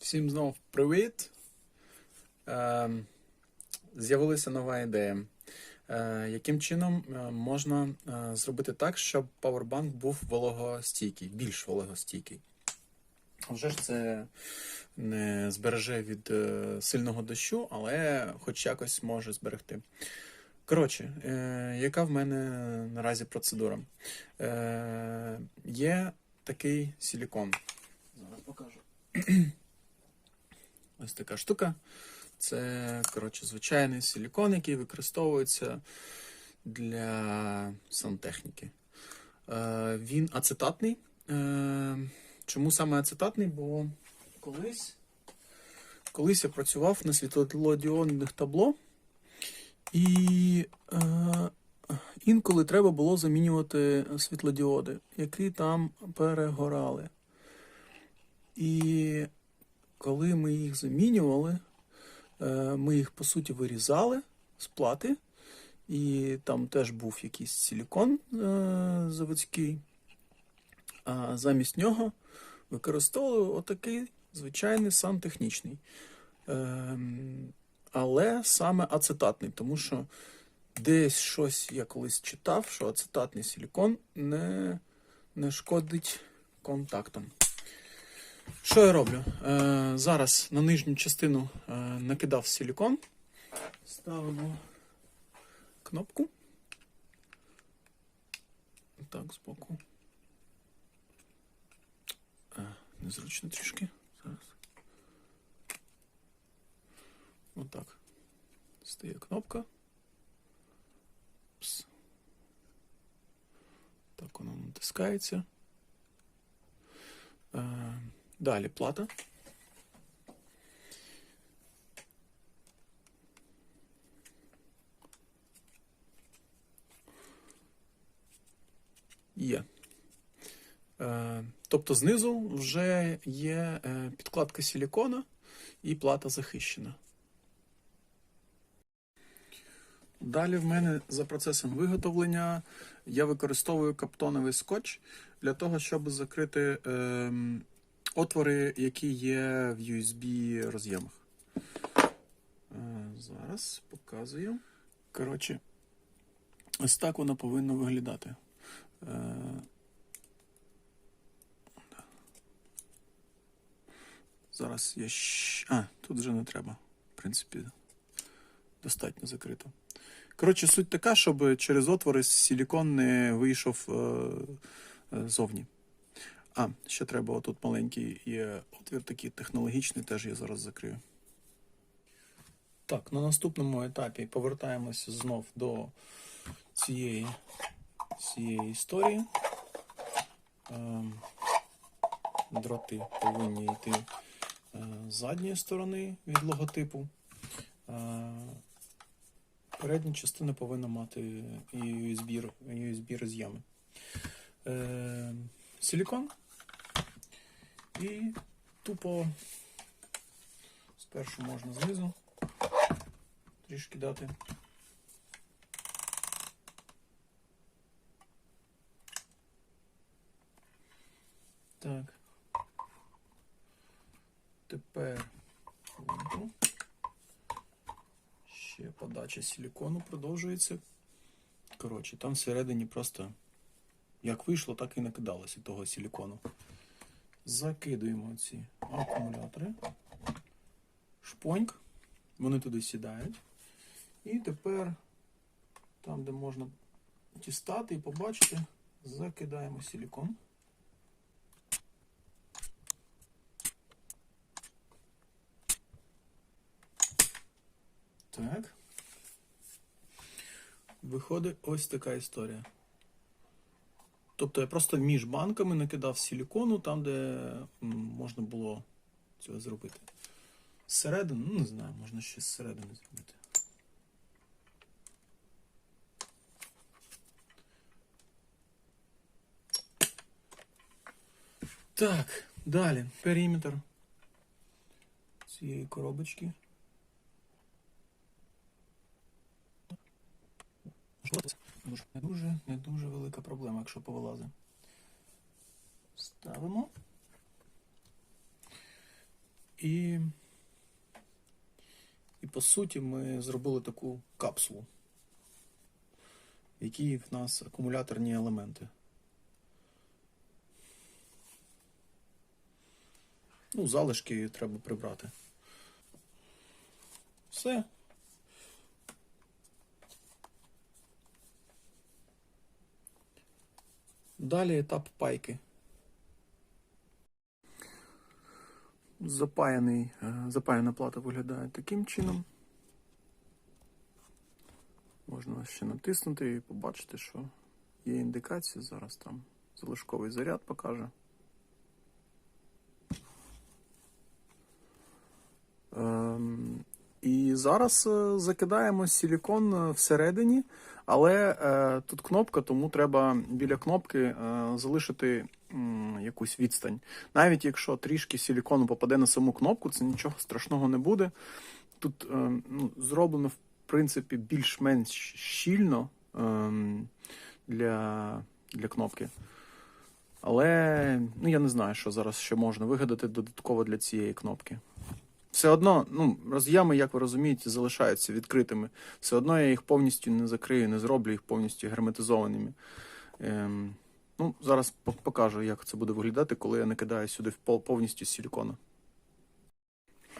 Всім знов привіт. Е, з'явилася нова ідея. Е, яким чином е, можна е, зробити так, щоб павербанк був вологостійкий, більш вологостійкий? Вже ж це не збереже від сильного дощу, але хоч якось може зберегти. Коротше, е, яка в мене наразі процедура? Е, є такий силікон. Зараз покажу. Ось така штука. Це, коротше, звичайний силікон, який використовується для сантехніки. Е, він ацетатний. Е, чому саме ацетатний? Бо колись, колись я працював на світлодіодних табло, і е, інколи треба було замінювати світлодіоди, які там перегорали. І коли ми їх замінювали, е, ми їх по суті вирізали з плати, і там теж був якийсь силікон е, заводський. А замість нього використовували отакий звичайний сантехнічний. Ем, Але саме ацетатний, тому що десь щось я колись читав, що ацетатний силікон не, не шкодить контактам. Що я роблю? Е, зараз на нижню частину е, накидав силікон. Ставимо кнопку. Так, збоку. А, незручно трішки. Зараз. Отак. Стає кнопка. Пс. Так воно натискається. Далі плата. Є. Е, Тобто знизу вже є е, підкладка силікона і плата захищена. Далі в мене за процесом виготовлення я використовую каптоновий скотч для того, щоб закрити ем, отвори, які є в USB роз'ємах. Е, Зараз показую. Коротше, ось так воно повинно виглядати. Е, Зараз я щ... А, тут вже не треба. В принципі, достатньо закрито. Коротше, суть така, щоб через отвори силікон не вийшов е, зовні. А, ще треба отут маленький є отвір такий технологічний, теж я зараз закрию. Так, на наступному етапі повертаємося знов до цієї, цієї історії. Ем, дроти повинні йти е, з задньої сторони від логотипу. Е, Передня частина повинна мати і USB, роз'єми. Е, силікон. І тупо спершу можна знизу трішки дати. Так. Тепер. Ще подача силікону продовжується. Коротше, там всередині просто як вийшло, так і накидалося того силікону. Закидуємо ці акумулятори. Шпоньк. Вони туди сідають. І тепер, там, де можна дістати і побачити, закидаємо силікон. Так. Виходить ось така історія. Тобто я просто між банками накидав силікону там, де можна було цього зробити. Зсередини, ну не знаю, можна ще зсередини зробити. Так, далі. Периметр цієї коробочки. Дуже, не дуже, не дуже велика проблема, якщо повилазить. Ставимо. І, і по суті ми зробили таку капсулу, в якій в нас акумуляторні елементи. Ну, залишки треба прибрати. Все. Далі етап пайки. Запаяний, е, запаяна плата виглядає таким чином. Можна ще натиснути і побачити, що є індикація. Зараз там залишковий заряд покаже. Ем, І зараз е, закидаємо силікон е, всередині, але е, тут кнопка, тому треба біля кнопки е, залишити м, якусь відстань. Навіть якщо трішки силікону попаде на саму кнопку, це нічого страшного не буде. Тут е, ну, зроблено, в принципі, більш-менш щільно е, для, для кнопки. Але ну, я не знаю, що зараз ще можна вигадати додатково для цієї кнопки. Все одно, ну, роз'єми, як ви розумієте, залишаються відкритими. Все одно я їх повністю не закрию, не зроблю їх повністю герметизованими. Ем, ну, зараз покажу, як це буде виглядати, коли я накидаю сюди повністю силікону.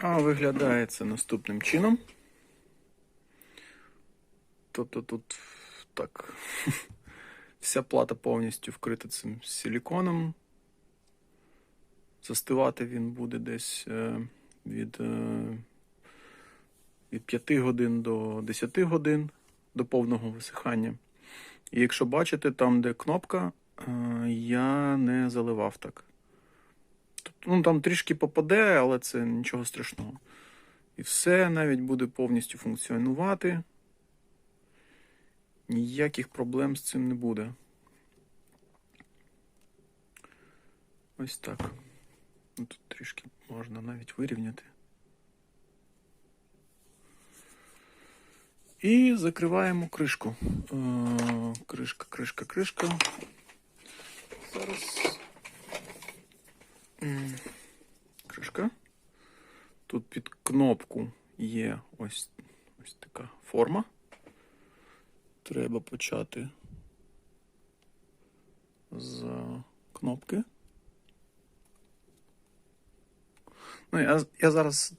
А виглядає це наступним чином. Тобто тут так. Вся плата повністю вкрита цим силіконом. Застивати він буде десь е, від, е, від 5 годин до 10 годин до повного висихання. І якщо бачите, там, де кнопка, е, я не заливав так. Тобто, ну, там трішки попаде, але це нічого страшного. І все навіть буде повністю функціонувати. Ніяких проблем з цим не буде. Ось так. Ну, Тут трішки можна навіть вирівняти. І закриваємо кришку. Е, Кришка, кришка, кришка. Зараз. Кришка. Тут під кнопку є ось, ось така форма. Треба почати з кнопки. Ну, я, я зараз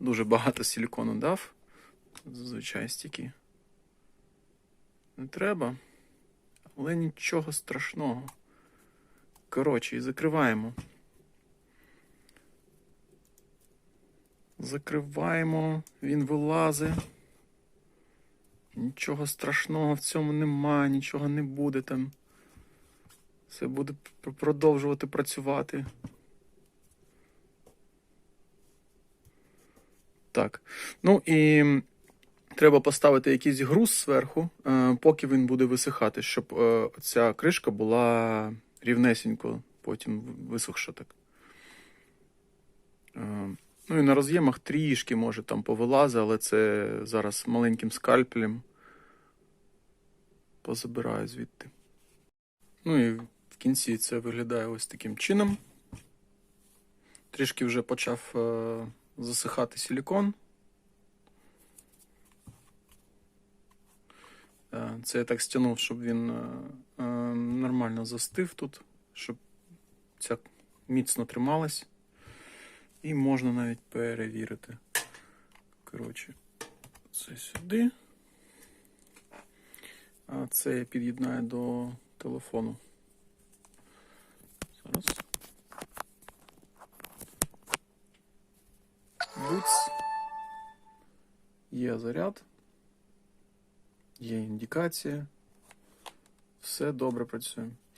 дуже багато силікону дав. Зазвичай стільки. Не треба. Але нічого страшного. Коротше, і закриваємо. Закриваємо, він вилазить. Нічого страшного в цьому немає, нічого не буде там. Все буде продовжувати працювати. Так. Ну і треба поставити якийсь груз зверху, е, поки він буде висихати, щоб е, ця кришка була рівнесенько, потім висохша так. Е, Ну і на роз'ємах трішки може там повилазить, але це зараз маленьким скальпелем позабираю звідти. Ну і в кінці це виглядає ось таким чином. Трішки вже почав засихати силікон. Е, Це я так стягнув, щоб він е, е, нормально застив тут, щоб ця міцно трималась. І можна навіть перевірити. Коротше, це сюди. А це я під'єднаю до телефону. Зараз. Є заряд. Є індикація. Все добре працює.